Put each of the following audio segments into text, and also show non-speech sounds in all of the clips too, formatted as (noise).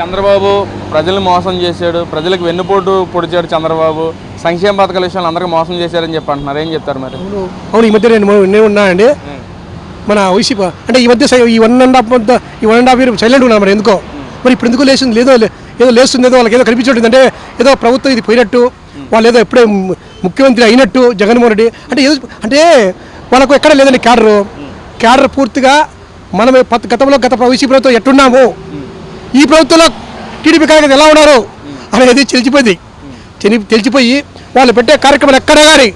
చంద్రబాబు ప్రజల్ని మోసం చేశాడు ప్రజలకు వెన్నుపోటు పొడిచాడు చంద్రబాబు. సంక్షేమ పథకాల విషయంలో అందరికీ మోసం చేశారని చెప్పి అంటున్నారు. ఏం చెప్తారు మరి? అవును. ఈ మధ్య నేను నేను ఉన్నానండి మన వైసీపీ అంటే ఈ మధ్య ఈ వన్ అండ్ హాఫ్ మంత్ ఈ one and half year silent ఉన్నారు మరి ఎందుకో. మరి ఇప్పుడు ఎందుకు లేచింది? లేదో ఏదో లేస్తుంది ఏదో వాళ్ళకి ఏదో కనిపించట్లేదు అంటే ఏదో ప్రభుత్వం ఇది పోయినట్టు వాళ్ళు ఏదో ఎప్పుడే ముఖ్యమంత్రి అయినట్టు జగన్మోహన్ రెడ్డి. అంటే ఏదో అంటే వాళ్ళకు ఎక్కడ లేదండి క్యాడరు. క్యాడర్ పూర్తిగా మనం గతంలో గత వైసీపీ ప్రభుత్వం ఎట్టున్నాము? ఈ ప్రభుత్వంలో టీడీపీ కార్యకర్త ఎలా ఉన్నారు అనేది తెలిసిపోయింది. తెలి తెలిసిపోయి వాళ్ళు పెట్టే కార్యక్రమాలు ఎక్కడ కానీ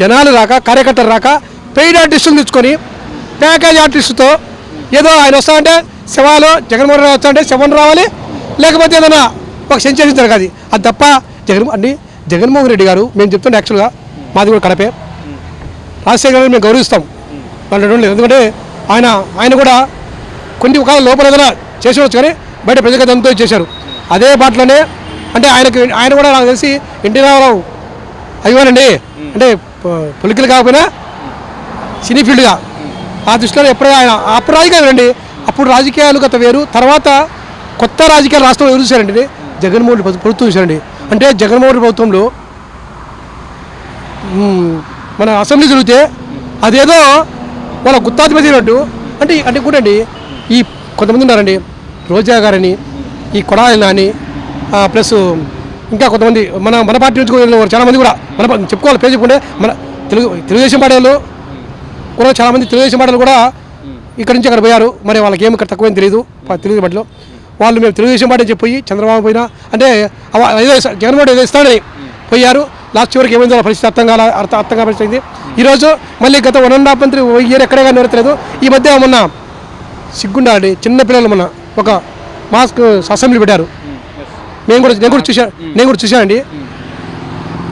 జనాలు రాక కార్యకర్తలు రాక పెయిడ్ ఆర్టిస్టులు తెచ్చుకొని ప్యాకేజ్ ఆర్టిస్టుతో ఏదో ఆయన వస్తామంటే శవాలు జగన్మోహన్ రావు వస్తామంటే అంటే రావాలి లేకపోతే ఏదైనా ఒక సెంచరీ జరగాలి అది. తప్ప జగన్ అండి జగన్మోహన్ రెడ్డి గారు మేము చెప్తుంటే యాక్చువల్గా మాది కూడా కడపే. రాజశేఖర గారిని మేము గౌరవిస్తాం. వాళ్ళు ఎందుకంటే ఆయన ఆయన కూడా కొన్ని ఒక లోపల ఏదైనా చేసి కానీ బయట ప్రజాగతంతో చేశారు. అదే బాటలోనే అంటే ఆయనకి ఆయన కూడా నాకు తెలిసి ఎన్టీ రామారావు అయ్యానండి అంటే పొలికలు కాకపోయినా సినీ ఫీల్డ్గా. ఆ దృష్టిలో ఎప్పుడైనా ఆయన అప్పుడు రాజకీయాలు అండి అప్పుడు రాజకీయాలు గత వేరు. తర్వాత కొత్త రాజకీయాలు రాష్ట్రంలో ఎవరు చూశారండి? జగన్మోహన్ రెడ్డి ప్రభుత్వం చూశారండి. అంటే జగన్మోహన్ రెడ్డి ప్రభుత్వంలో మన అసెంబ్లీ జరిగితే అదేదో వాళ్ళ గుత్తాధిపతి అయినట్టు అంటే అంటే కూడా అండి ఈ కొంతమంది ఉన్నారండి. రోజా గారని ఈ కొడాలి నాని ప్లస్ ఇంకా కొంతమంది మన మన పార్టీ నుంచి కూడా చాలామంది కూడా. మన చెప్పుకోవాలి పేరు చెప్పుకుంటే మన తెలుగు తెలుగుదేశం పార్టీ కూడా చాలామంది తెలుగుదేశం పార్టీలు కూడా ఇక్కడి నుంచి అక్కడ పోయారు. మరి వాళ్ళకి ఏమి ఇక్కడ తక్కువేం తెలియదు తెలుగు పార్టీలో వాళ్ళు మేము తెలుగుదేశం పార్టీ చెప్పి పోయి చంద్రబాబు పోయినా అంటే ఏదో జగన్మోహన్ రెడ్డి ఏదో ఇస్తాడని పోయారు. లాస్ట్ చివరికి ఏమైందో పరిస్థితి అర్థం కాల అర్థం అర్థం కాల ఈరోజు మళ్ళీ గత వన్ అండ్ హాఫ్ మంత్రి ఇయర్ ఎక్కడే కానీ నెరవేర్చలేదు ఈ మధ్య మొన్న సిగ్గుండాలి చిన్న పిల్లలు మొన్న ఒక మాస్క్ అసెంబ్లీ పెట్టారు. మేము కూడా నేను కూడా చూశాను నేను కూడా చూశానండి.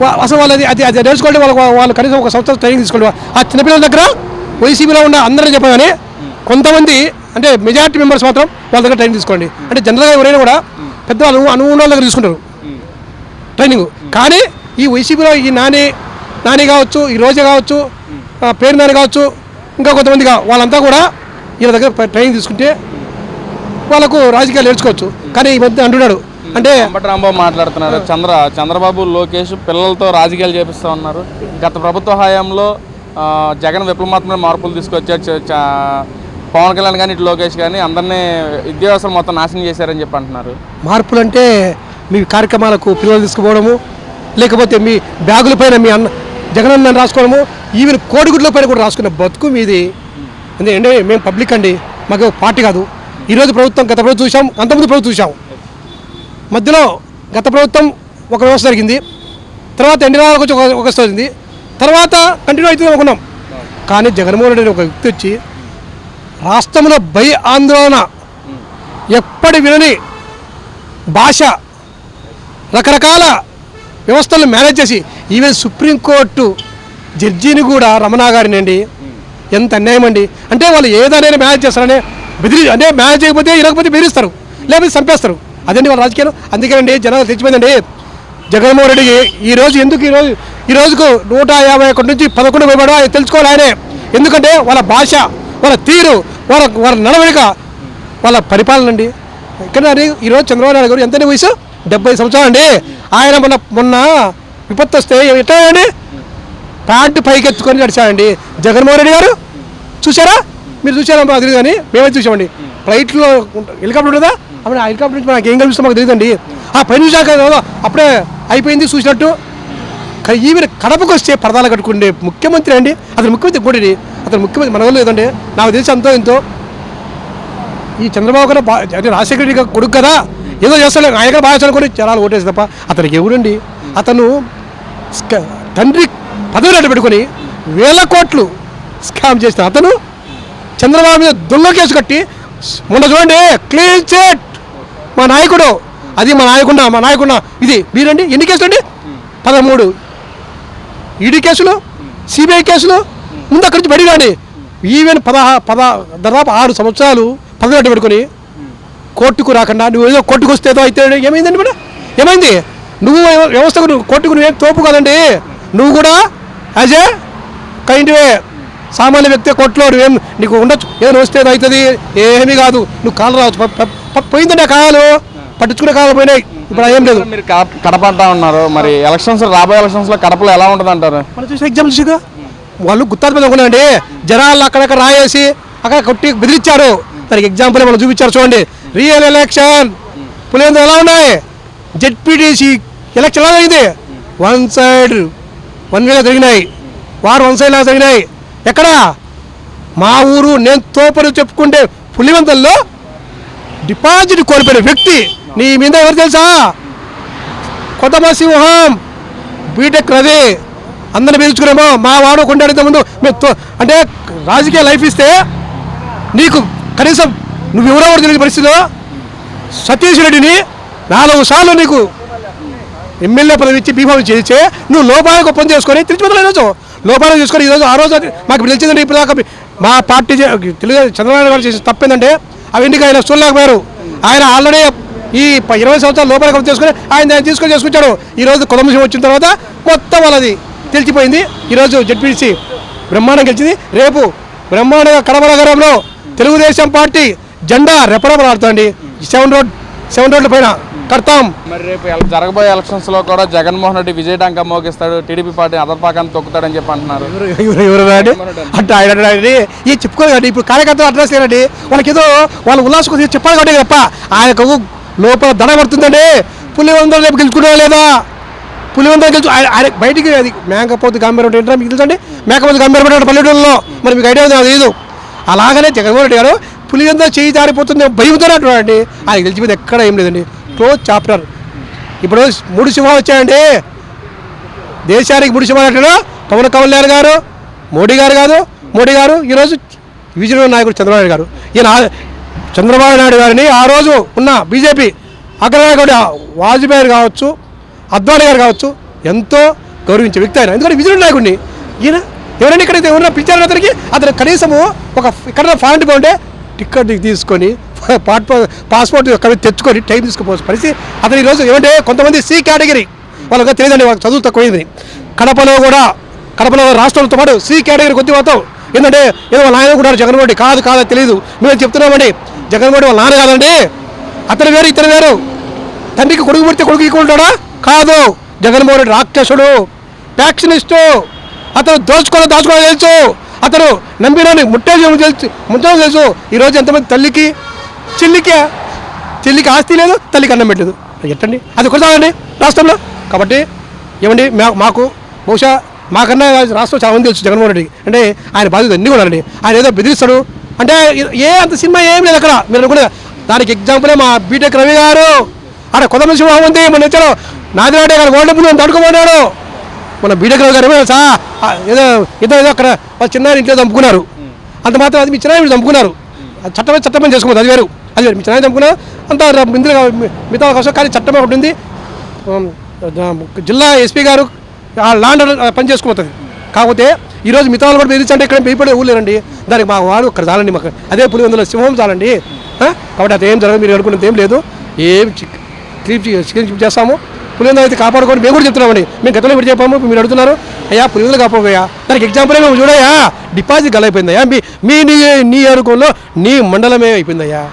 వా- అసలు వాళ్ళది అది అది నేర్చుకోండి వాళ్ళకి వా- వాళ్ళు కనీసం ఒక సంవత్సరం ట్రైనింగ్ తీసుకోండి. ఆ చిన్నపిల్లల దగ్గర వైసీపీలో ఉన్న అందరూ చెప్పాను కానీ కొంతమంది అంటే మెజారిటీ మెంబర్స్ మాత్రం వాళ్ళ దగ్గర ట్రైనింగ్ తీసుకోండి. అంటే జనరల్గా ఎవరైనా కూడా పెద్దవాళ్ళు అనుభవం వాళ్ళ దగ్గర తీసుకుంటారు. ట్రైనింగ్ కానీ ఈ వైసీపీలో ఈ నాని నాని కావచ్చు ఈ రోజా కావచ్చు పేరు నాని కావచ్చు ఇంకా కొంతమంది వాళ్ళంతా కూడా వీళ్ళ దగ్గర ట్రైనింగ్ తీసుకుంటే వాళ్ళకు రాజకీయాలు నేర్చుకోవచ్చు. కానీ ఈ మధ్య అంటున్నాడు. అంటే అంబటి రాంబాబు మాట్లాడుతున్నారు. చంద్ర చంద్రబాబు లోకేష్ పిల్లలతో రాజకీయాలు చేపిస్తూ ఉన్నారు. గత ప్రభుత్వ హయాంలో జగన్ విప్లవాత్మక మార్పులు తీసుకొచ్చారు. పవన్ కళ్యాణ్ కానీ ఇటు లోకేష్ కానీ అందరినీ విద్యావసరం మొత్తం నాశనం చేశారని చెప్పి అంటున్నారు. మార్పులు అంటే మీ కార్యక్రమాలకు పిల్లలు తీసుకుపోవడము లేకపోతే మీ బ్యాగుల పైన మీ అన్న జగనన్న రాసుకోవడము ఈవెన్ కోడిగుడ్ల పైన కూడా రాసుకున్న బతుకు మీది. ఎందుకంటే మేము పబ్లిక్ అండి. మాకు పార్టీ కాదు. ఈరోజు ప్రభుత్వం గత ప్రభుత్వం చూసాం అంతకుముందు ప్రభుత్వం చూసాం మధ్యలో గత ప్రభుత్వం ఒక వ్యవస్థ జరిగింది. తర్వాత ఎన్ని రోజులకు వచ్చి ఒక వ్యవస్థ జరిగింది. తర్వాత కంటిన్యూ అవుతుంది అనుకున్నాం. కానీ జగన్మోహన్ రెడ్డి ఒక వ్యక్తి వచ్చి రాష్ట్రంలో భయ ఆందోళన ఎప్పటి వినని భాష రకరకాల వ్యవస్థలను మేనేజ్ చేసి ఈవెన్ సుప్రీంకోర్టు జడ్జిని కూడా రమణ గారినండి ఎంత అన్యాయం అండి. అంటే వాళ్ళు ఏదైనా మేనేజ్ చేస్తారనే బెదిరి అంటే మేనేజ్ చేయకపోతే ఇరకపోతే బెదిరిస్తారు. లేకపోతే చంపేస్తారు. అదండి వాళ్ళ రాజకీయాలు. అందుకేనండి జనాలు తెచ్చిపోయిందండి. జగన్మోహన్ రెడ్డికి ఈరోజు ఎందుకు ఈ రోజు ఈ రోజుకు నూట యాభై ఒకటి నుంచి పదకొండు పోయబడో అది తెలుసుకోవాలి ఆయనే. ఎందుకంటే వాళ్ళ భాష వాళ్ళ తీరు వాళ్ళ వాళ్ళ నడవడిక వాళ్ళ పరిపాలన అండి. ఇక్కడ ఈరోజు చంద్రబాబు నాయుడు గారు ఎంతనే వయసు? డెబ్బై సంవత్సరాలు అండి. ఆయన మొన్న మొన్న విపత్తు వస్తే ఎట్లా అండి? ప్యాంటు పైకి ఎత్తుకొని నడిచాడండి జగన్మోహన్ రెడ్డి గారు. చూసారా మీరు చూసారా మాకు తెలియదు కానీ మేమే చూసామండి ఫ్లైట్లో హెలికాప్టర్ ఉంటుందా? అప్పుడు ఆ హెలికాప్టర్ నుంచి మనకి ఏం కనిపిస్తుందో మాకు తెలియదండి ఆ పైన చూసాక అప్పుడే అయిపోయింది చూసినట్టు. ఈవెన్ కడపకు వస్తే పరదాలు కట్టుకుండే ముఖ్యమంత్రి అండి. అతను ముఖ్యమంత్రి కూడా అతను ముఖ్యమంత్రి మన లేదండి. నాకు తెలిసి అంతో ఎంతో. ఈ చంద్రబాబు గారు అంటే రాజశేఖర రెడ్డి కొడుకు కదా. ఏదో చేస్తాడు. ఆయన బాగా చదువుకొని జనాలు ఓటేసి తప్ప అతనికి ఎవడండి? అతను తండ్రి పదవి పెట్టుకొని వేల కోట్లు స్కామ్ చేసిన అతను చంద్రబాబు మీద దొంగ కేసు కట్టి మొన్న చూడండి క్లీన్ చిట్ మా నాయకుడు అది మా నాయకుండా మా నాయకుండా ఇది మీరండి ఎన్ని కేసులు అండి? పదమూడు. ఈడీ కేసులు సిబిఐ కేసులు ముందు అక్కడి నుంచి బయటికి ఈవెన్ పదహా పద దాదాపు ఆరు సంవత్సరాలు పదవి పెట్టుకొని కోర్టుకు రాకుండా నువ్వు ఏదో కోర్టుకు వస్తే ఏదో అయితే ఏమైందండి మేడం? ఏమైంది? నువ్వు వ్యవస్థకు నువ్వు కోర్టుకు నువ్వేం తోపు కదండి. నువ్వు కూడా యాజ్ ఏ కైండ్ వే సామాన్య వ్యక్తి కోర్టులో నువ్వేం నీకు ఉండొచ్చు? ఏదో వస్తే అవుతుంది? ఏమీ కాదు. నువ్వు కాలు రావచ్చు. ప- ప- ప- పోయిందండి ఆ కాలు. పట్టించుకునే కాకపోయినాయి ఇప్పుడు ఏం లేదు. మీరు కడప అంటా ఉన్నారు. మరి ఎలక్షన్స్ రాబోయే ఎలక్షన్స్లో కడపలో ఎలా ఉంటుంది అంటారు? మనం చూసిన వాళ్ళు గుత్తాది మీద అనుకున్నాండి జనాలు అక్కడక్కడ రాయేసి అక్కడ కొట్టి బెదిరించారు దానికి ఎగ్జాంపుల్ మనం చూపించారు చూడండి. రియల్ ఎలక్షన్ పులివెందు ఎలా ఉన్నాయి? జెడ్పీటీసీ ఎలక్షన్ ఎలా జరిగింది? వన్ సైడ్ వన్ వేగా జరిగినాయి. వారు వన్ సైడ్ లాగా జరిగినాయి. ఎక్కడ? మా ఊరు నేను తోపని చెప్పుకుంటే పులివంతల్లో డిపాజిట్ కోల్పోయిన వ్యక్తి. నీ మీద ఎవరు తెలుసా? కొత్తమ సింహం బీటెక్ రవి అందరిని పిలుచుకునేమో మా వాడు కొండాడితే ముందు మేము తో- అంటే రాజకీయ లైఫ్ ఇస్తే నీకు కనీసం నువ్వు ఎవరో తెలియని పరిస్థితిలో సతీష్ రెడ్డిని నాలుగు సార్లు నీకు ఎమ్మెల్యే పదవి ఇచ్చి బీఫామ్ చేస్తే నువ్వు లోపాలకు ఒప్పందం చేసుకొని తిరిగి ఈరోజు లోపాలకు చేసుకొని ఈరోజు ఆ రోజు మాకు ఇప్పుడు తెలిసిందంటే ఇప్పుడు దాకా మా పార్టీ తెలుగు చంద్రబాబు గారు చేసిన తప్పేందంటే అవి ఆయన చూడలేకపోయారు ఆయన ఆల్రెడీ ఈ ఇరవై సంవత్సరాలు లోపల ఒప్పందం చేసుకొని ఆయన తీసుకొని చేసుకొచ్చాడు. ఈరోజు కొలంబిషం వచ్చిన తర్వాత మొత్తం వాళ్ళది తెలిసిపోయింది. ఈరోజు జడ్పీసీ బ్రహ్మాండం గెలిచింది. రేపు బ్రహ్మాండంగా కడప నగరంలో తెలుగుదేశం పార్టీ జెండా రెపరెపలాడుతుంది. సెవెన్ రోడ్ సెవెన్ రోడ్ల పైన. కడతాం. మరి రేపు జరగబోయే ఎలక్షన్స్లో కూడా జగన్మోహన్ రెడ్డి విజయ టాంక మోగిస్తాడు టీడీపీ పార్టీ అదర్పాకాన్ని తొక్కుతాడని చెప్పి అంటున్నారు. అంటే ఆయన చెప్పుకోదు కానీ ఇప్పుడు కార్యకర్తలు అడ్రస్ లేదండి వాళ్ళకి ఏదో వాళ్ళ ఉల్లాసం చెప్పాలి కాబట్టి తప్ప ఆయనకు లోపల దడ పడుతుందండి. పులివందరూ రేపు గెలుచుకున్నా లేదా? పులివందరూ గెలుచు ఆయన బయటికి అది మేకపోతు గంభీరం అంటే ఏంటో మీకు తెలుసండి మేకపోతు గంభీరం పల్లెటూరులో మరి మీకు ఐడియా తెలియదు అలాగనే జగన్మోహన్ రెడ్డి గారు పులివందరూ చేయి జారిపోతుంది భయంతో అంటున్నాడండి ఆయన గెలిచిపోతే ఎక్కడ ఏం లేదండి. Close chapter. ఇప్పుడు మూడు సింహాలు వచ్చాయండి. దేశానికి ముడి అంటాడు పవన్ కళ్యాణ్ గారు మోడీ గారు కాదు మోడీ గారు ఈరోజు విజయనగర నాయకుడు చంద్రబాబు గారు. ఈయన చంద్రబాబు నాయుడు గారిని ఆ రోజు ఉన్న బీజేపీ అగ్రనాయకుడు వాజ్పేయి కావచ్చు అద్వానీ గారు కావచ్చు ఎంతో గౌరవించే వ్యక్తి ఆయన. ఎందుకంటే విజయనగర నాయకుడిని ఈయన ఎవరైనా ఇక్కడ ఎవరైనా పిలిచారు అతనికి అతను కనీసము ఒక ఇక్కడ ఫారెన్ ఉంటే టిక్కెట్ తీసుకొని (laughs) పాట్ పాస్పోర్ట్ కవి తెచ్చుకొని టైం తీసుకుపోవచ్చు పరిస్థితి. అతను ఈరోజు ఏమంటే కొంతమంది సి కేటగిరీ వాళ్ళకి తెలియదండి వాళ్ళకి చదువు తక్కువైంది. కడపలో కూడా కడపలో రాష్ట్రంతో పాటు సి కేటగిరీ కొద్ది మొత్తం ఏంటంటే ఏదో వాళ్ళ నాయన కూడా జగన్మోహన్ రెడ్డి కాదు కాదో తెలియదు మేము చెప్తున్నామండి. జగన్మోహన్ రెడ్డి వాళ్ళ నాన్న కాదండి. అతను వేరు ఇతను వేరు. తండ్రికి కొడుకు పుడితే కొడుకు ఇక్కుంటాడా కాదు. జగన్మోహన్ రెడ్డి రాక్షసుడు. ప్యాక్షనిస్టు అతను దోచుకోవడం దాచుకోవడం తెలుసు. అతను నమ్మినని ముట్టేసి తెలుసు ముట్టడం తెలుసు ఈరోజు ఎంతమంది తల్లికి చెల్లికి చెల్లికి ఆస్తి లేదు తల్లికి అన్నం పెట్టలేదు. ఎట్టండి? అది కొడతామండి రాష్ట్రంలో. కాబట్టి ఏమండి మా- మాకు బహుశా మాకన్నా రాష్ట్రం చాలా మంది తెలుసు జగన్మోహన్ రెడ్డి. అంటే ఆయన బాధ్యత అన్నీ కూడా అండి ఆయన ఏదో బెదిరిస్తాడు. అంటే ఏ అంత సినిమా ఏం లేదు అక్కడ. మీరు అనుకునే దానికి ఎగ్జాంపులే మా బీటెక్ రవి గారు. అక్కడ కొత్త సింహం ఉంది మన వచ్చారు నాదిరాడే గారు గోల్డ్ ముందు తడుకోమన్నాడు మన బీటెక్ రవి గారు ఏమో ఏదో ఏదో ఏదో అక్కడ వాళ్ళ చిన్న ఇంట్లో చంపుకున్నారు అంత మాత్రం అది మీ చిన్న చంపుకున్నారు అది చట్టమే చట్టమే చేసుకోమది అది వేరు. అది వేరు. మీ చిన్న చంపుకున్నారు అంత ఇందులో మిగతా అవకాశం కానీ చట్టమే ఒకటి ఉంది. జిల్లా ఎస్పీ గారు ఆ లాండ్ పని చేసుకోబోతుంది కాకపోతే ఈరోజు మిగతా వాళ్ళు కూడా బెదిరించంటే ఇక్కడ భయపడే ఊళ్ళేనండి దానికి మా వాడు ఇక్కడ చాలండి మాకు. అదే పులివెందులో సింహం చాలండి? కాబట్టి అది ఏం జరగదు మీరు అనుకున్నది ఏం లేదు. ఏం క్లీప్ క్లీప్ చేస్తాము. పులివెందు అయితే కాపాడుకొని మేము కూడా చెప్తున్నామండి. మేము గతంలో ఇప్పుడు చెప్పాము మీరు అడుగుతున్నారు. అయ్యా పులివెందులు కాపాడుకోయా దానికి ఎగ్జాంపుల్ మేము చూడయా డిపాజిట్ గలైపోయిందయ్యా. మీ మీ నీ నియోజకవర్గంలో నీ మండలమే అయిపోయిందయ్యా.